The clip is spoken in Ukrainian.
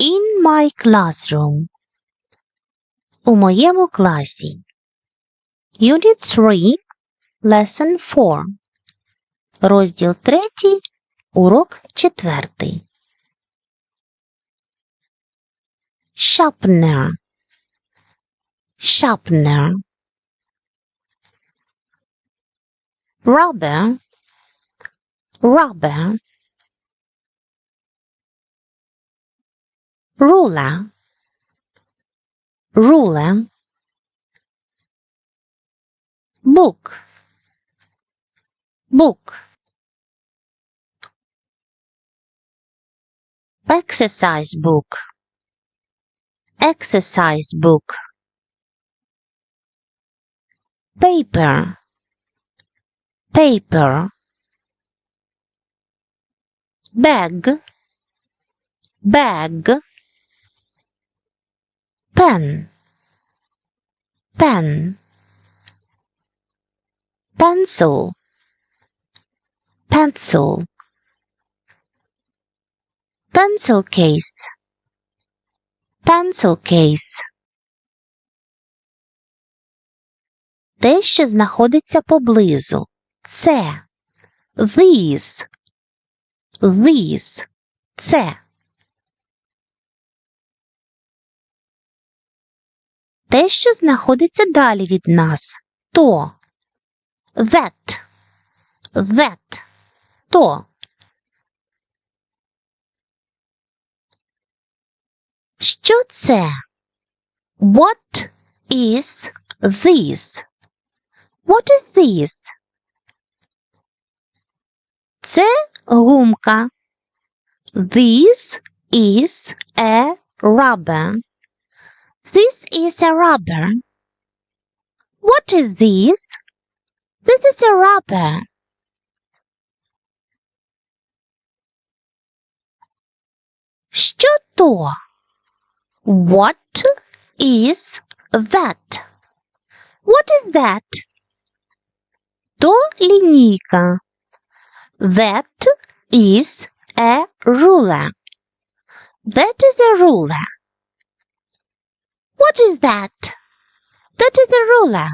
In my classroom. У моєму класі. Unit 3, Lesson 4. Розділ 3, урок 4. Sharpener. Sharpener. Rubber. Rubber. Ruler. Ruler. Book. Book. Exercise book. Exercise book. Paper. Paper. Bag. Bag. Pen. Pen. Pencil. Pencil. Pencil case. Pencil case. Те, що знаходиться поблизу. Це. These. These. Це. Те, що знаходиться далі від нас. То. That. That. То. Що це? What is this? What is this? Це гумка. This is a rubber. This is a rubber. What is this? This is a rubber. Що то? What is that? What is that? То лінійка. That is a ruler. That is a ruler. What is that? That is a ruler.